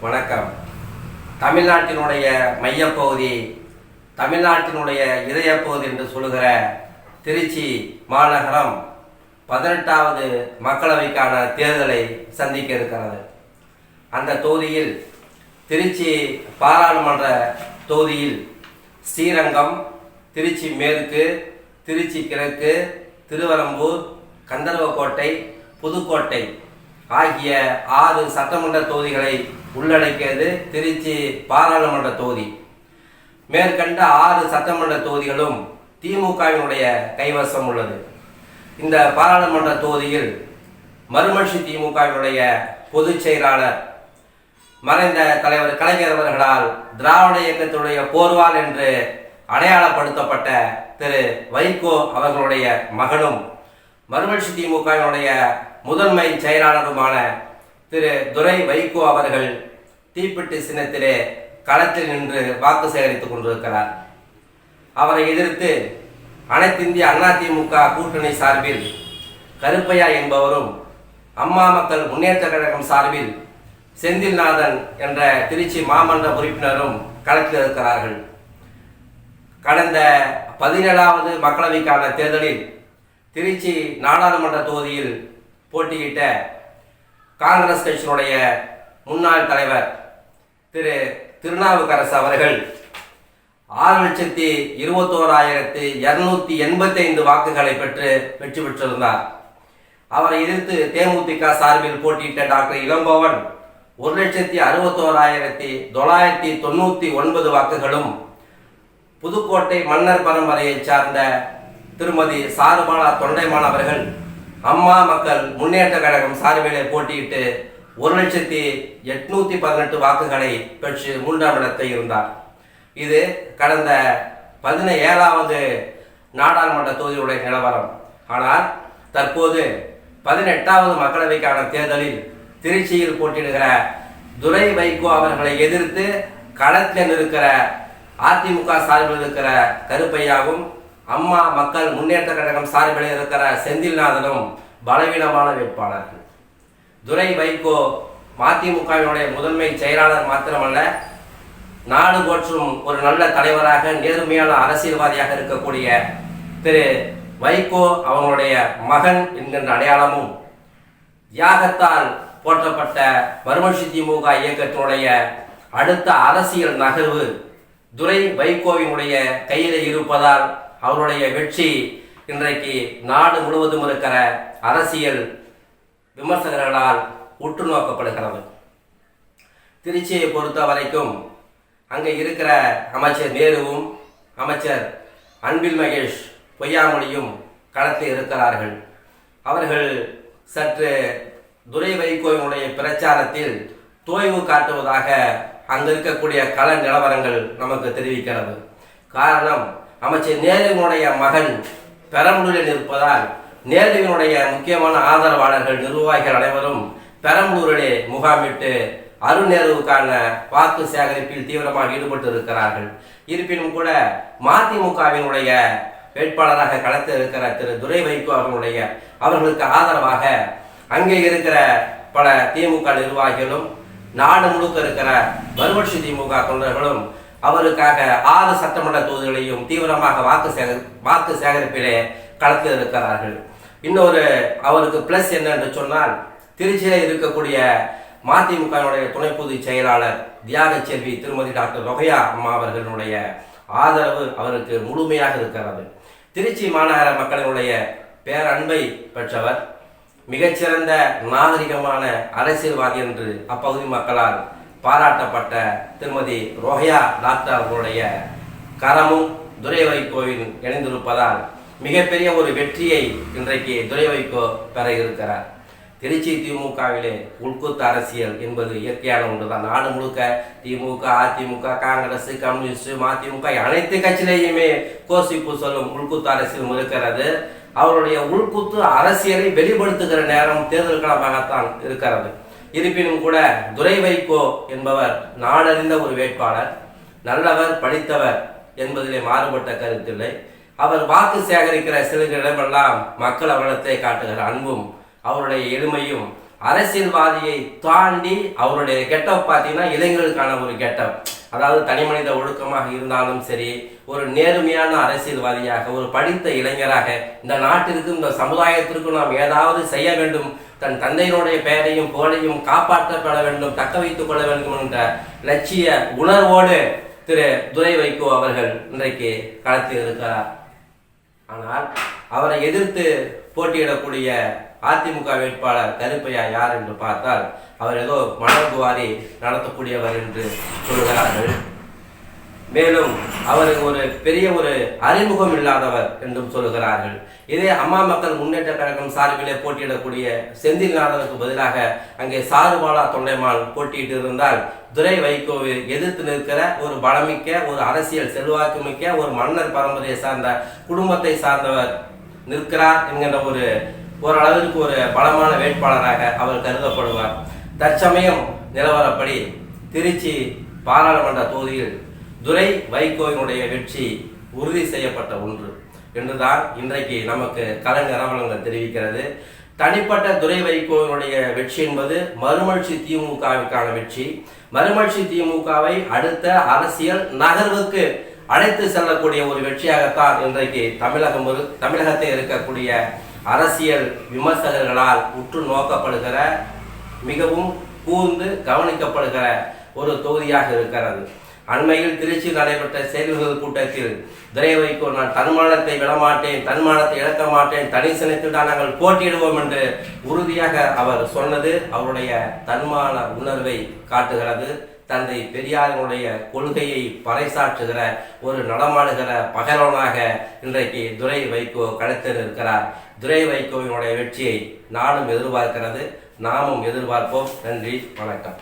வணக்கம். தமிழ்நாட்டினுடைய மையப்பகுதி தமிழ்நாட்டினுடைய இதயப்பகுதி என்று சொல்லுகிற திருச்சி மாநகரம் பதினெட்டாவது மக்களவைக்கான தேர்தலை சந்திக்க இருக்கிறது. அந்த தொகுதியில் திருச்சி பாராளுமன்ற தொகுதியில் ஸ்ரீரங்கம் திருச்சி மேற்கு திருச்சி கிழக்கு திருவரம்பூர் கந்தர்வக்கோட்டை புதுக்கோட்டை ஆகிய ஆறு சட்டமன்ற தொகுதிகளை உள்ளடக்கியது திருச்சி பாராளுமன்ற தொகுதி. மேற்கண்ட ஆறு சட்டமன்ற தொகுதிகளும் திமுகவினுடைய கைவசம் உள்ளது. இந்த பாராளுமன்ற தொகுதியில் மறுமலர்ச்சி திமுகவினுடைய பொதுச் செயலாளர் மறைந்த தலைவர் கலைஞர் அவர்களால் திராவிட இயக்கத்தினுடைய போர்வால் என்று அடையாளப்படுத்தப்பட்ட திரு வைகோ அவர்களுடைய மகனும் மறுமலர்ச்சி திமுகவினுடைய முதன்மை செயலாளருமான திரு துரை வைகோ அவர்கள் தீப்பெட்டி சின்னத்திலே களத்தில் நின்று வாக்கு சேகரித்துக் கொண்டிருக்கிறார். அவரை எதிர்த்து அனைத்திந்திய அதிமுக கூட்டணி சார்பில் கருப்பையா என்பவரும் அம்மா மக்கள் முன்னேற்ற கழகம் சார்பில் செந்தில்நாதன் என்ற திருச்சி மாமன்ற உறுப்பினரும் களத்தில் இருக்கிறார்கள். கடந்த பதினேழாவது மக்களவைக்கான தேர்தலில் திருச்சி நாடாளுமன்ற தொகுதியில் போட்டியிட்ட காங்கிரஸ் கட்சியினுடைய முன்னாள் தலைவர் திரு திருநாவுக்கரசு அவர்கள் ஆறு லட்சத்தி இருபத்தோராயிரத்தி இருநூத்தி எண்பத்தி ஐந்து வாக்குகளை பெற்று வெற்றி பெற்றிருந்தார். அவரை எதிர்த்து தேமுதிக சார்பில் போட்டியிட்ட டாக்டர் இளம்பவன் ஒரு லட்சத்தி அறுபத்தோராயிரத்தி தொள்ளாயிரத்தி தொண்ணூற்றி ஒன்பது வாக்குகளும் புதுக்கோட்டை மன்னர் பரம்பரையைச் சார்ந்த திருமதி சாருபாலா தொண்டைமான் அவர்கள் அம்மா மக்கள் முன்னேற்ற கழகம் சார்பிலே போட்டியிட்டு ஒரு லட்சத்தி எட்நூத்தி பதினெட்டு வாக்குகளை பெற்று மூன்றாம் இடத்தை இருந்தார். இது கடந்த பதினேழாவது நாடாளுமன்ற தொகுதியுடைய நிலவரம். ஆனால் தற்போது பதினெட்டாவது மக்களவைக்கான தேர்தலில் திருச்சியில் போட்டியிடுகிற துரை வைகோ அவர்களை எதிர்த்து களத்தில் இருக்கிற அதிமுக சார்பில் இருக்கிற கருப்பையாவும் அம்மா மக்கள் முன்னேற்ற கழகம் சார்பில் இருக்கிற செந்தில்நாதனும் பலவீனமான வேட்பாளர்கள். துரை வைகோ மதிமுகவினுடைய முதன்மை செயலாளர் மாத்திரமல்ல நாடு போற்றும் ஒரு நல்ல தலைவராக நேர்மையான அரசியல்வாதியாக இருக்கக்கூடிய திரு வைகோ அவங்களுடைய மகன் என்கின்ற அடையாளமும் தியாகத்தால் போற்றப்பட்ட மறுமலர்ச்சி திமுக இயக்கத்தினுடைய அடுத்த அரசியல் நகர்வு துரை வைகோவினுடைய கையில் இருப்பதால் அவருடைய வெற்றி இன்றைக்கு நாடு முழுவதும் இருக்கிற அரசியல் விமர்சகர்களால் உற்று நோக்கப்படுகிறது திருச்சியை பொறுத்த வரைக்கும் அங்கே இருக்கிற அமைச்சர் நேருவும் அமைச்சர் அன்பில் மகேஷ் பொய்யாமொழியும் களத்தில் இருக்கிறார்கள். அவர்கள் சற்று துரை வைகோவினுடைய பிரச்சாரத்தில் தோய்வு காட்டுவதாக அங்கு இருக்கக்கூடிய கள நிலவரங்கள் நமக்கு தெரிவிக்கிறது. காரணம் அமைச்சர் நேருவினுடைய மகன் பெரம்பலூரில் இருப்பதால் நேருவினுடைய முக்கியமான ஆதரவாளர்கள் நிர்வாகிகள் அனைவரும் பெரம்பலூரிலே முகாமிட்டு அருண் நேருவுக்கான வாக்கு சேகரிப்பில் தீவிரமாக ஈடுபட்டு இருக்கிறார்கள் இருப்பினும் கூட மதிமுகவினுடைய வேட்பாளராக களத்தில் இருக்கிற திரு துரை வைகோ அவர்களுடைய அவர்களுக்கு ஆதரவாக அங்கே இருக்கிற பல திமுக நிர்வாகிகளும் நாடு முழுக்க இருக்கிற மறுமலர்ச்சி திமுக தொண்டர்களும் அவருக்காக ஆறு சட்டமன்ற தொகுதிகளையும் தீவிரமாக வாக்கு சேகரி வாக்கு சேகரிப்பிலே களத்தில் இருக்கிறார்கள் இன்னொரு அவருக்கு பிளஸ் என்ன என்று சொன்னால் திருச்சியில் இருக்கக்கூடிய மதிமுகவினுடைய துணை பொதுச் செயலாளர் தியாக செல்வி திருமதி டாக்டர் ரொகையா அம்மா அவர்களுடைய ஆதரவு அவருக்கு முழுமையாக இருக்கிறது. திருச்சி மாநகர மக்களினுடைய பேரன்பை பெற்றவர் மிகச்சிறந்த நாகரிகமான அரசியல்வாதி என்று அப்பகுதி மக்களால் பாராட்டப்பட்ட திருமதி ரோஹயா டாக்டர் அவர்களுடைய கரமும் துரை வைகோவின் இணைந்திருப்பதால் மிகப்பெரிய ஒரு வெற்றியை இன்றைக்கு துரை வைகோ பெற இருக்கிறார். திருச்சி திமுகவிலே உள்குத்து அரசியல் என்பது இயற்கையான ஒன்றுதான். நாடு முழுக்க திமுக அதிமுக காங்கிரஸ் கம்யூனிஸ்ட் மதிமுக அனைத்து கட்சியிலேயுமே கோசிப்பு சொல்லும் உள்குத்து அரசியல் இருக்கிறது. அவருடைய உள்குத்து அரசியலை வெளிப்படுத்துகிற நேரம் தேர்தல் களமாகத்தான் இருக்கிறது. இருப்பினும் கூட துரை வைகோ என்பவர் நாடறிந்த ஒரு வேட்பாளர் நல்லவர் படித்தவர் என்பதிலே மாறுபட்ட கருத்தில்லை. அவர் வாக்கு சேகரிக்கிற சில இடமெல்லாம் மக்கள் அவலத்தை காட்டுகிற அன்பும் அவருடைய எளிமையும் அரசியல்வாதியை தாண்டி அவருடைய கெட்டப் பார்த்தீங்கன்னா இளைஞர்களுக்கான ஒரு கெட்டப். அதாவது தனிமனித ஒழுக்கமாக இருந்தாலும் சரி ஒரு நேர்மையான அரசியல்வாதியாக ஒரு படித்த இளைஞராக இந்த நாட்டிற்கும் இந்த சமுதாயத்திற்கும் நாம் ஏதாவது செய்ய வேண்டும் தன் தந்தையினுடைய பெயரையும் புகழையும் காப்பாற்றப்பட வேண்டும் தக்க வைத்துக் கொள்ள வேண்டும் என்ற லட்சிய உணர்வோடு திரு துரை வைகோ அவர்கள் இன்றைக்கு களத்தில் இருக்கிறார். ஆனால் அவரை எதிர்த்து போட்டியிடக்கூடிய அதிமுக வேட்பாளர் கருப்பையா யார் என்று பார்த்தால் அவர் ஏதோ மணல் நடத்தக்கூடியவர் என்று சொல்கிறார்கள். மேலும் அவருக்கு ஒரு பெரிய ஒரு அறிமுகம் இல்லாதவர் என்றும் சொல்கிறார்கள். இதே அம்மா மக்கள் முன்னேற்ற கழகம் சார்பிலே போட்டியிடக்கூடிய செந்தில்நாதனுக்கு பதிலாக அங்கே சாருபாலா தொண்டைமான் போட்டியிட்டு இருந்தால் துரை வைகோவை எதிர்த்து நிற்கிற ஒரு பலமிக்க ஒரு அரசியல் செல்வாக்கு மிக்க ஒரு மன்னர் பரம்பரையை சார்ந்த குடும்பத்தை சார்ந்தவர் நிற்கிறார் என்கின்ற ஒரு ஓரளவிற்கு ஒரு பலமான வேட்பாளராக அவர் கருதப்படுவார். தற்சமயம் நிலவரப்படி திருச்சி பாராளுமன்ற தொகுதியில் துரை வைகோவினுடைய வெற்றி உறுதி செய்யப்பட்ட ஒன்று என்றுதான் இன்றைக்கு நமக்கு கலன் நிலவரங்கள் தெரிவிக்கிறது. தனிப்பட்ட துரை வைகோவினுடைய வெற்றி என்பது மறுமலர்ச்சி திமுகவிற்கான வெற்றி. மறுமலர்ச்சி திமுகவை அடுத்த அரசியல் நகர்வுக்கு அழைத்து செல்லக்கூடிய ஒரு வெற்றியாகத்தான் இன்றைக்கு தமிழகம் ஒரு தமிழகத்தில் இருக்கக்கூடிய அரசியல் விமர்சகர்களால் உற்று நோக்கப்படுகிற மிகவும் கூர்ந்து கவனிக்கப்படுகிற ஒரு தொகுதியாக இருக்கிறது. அண்மையில் திருச்சி நடைபெற்ற செயல்கள் கூட்டத்தில் திரை வைகோ நான் தன்மானத்தை விடமாட்டேன் தன்மானத்தை இழக்க மாட்டேன் தனி சினத்தில் தான் நாங்கள் போட்டியிடுவோம் என்று உறுதியாக அவர் சொன்னது அவருடைய தன்மான உணர்வை காட்டுகிறது. தந்தை பெரியாரினுடைய கொள்கையை பறைசாற்றுகிற ஒரு நடமாடுகிற பகலவனாக இன்றைக்கு துரை வைகோ களத்தில் இருக்கிறார். துரை வைகோவினுடைய வெற்றியை நானும் எதிர்பார்க்கிறது. நாமும் எதிர்பார்ப்போம். நன்றி. வணக்கம்.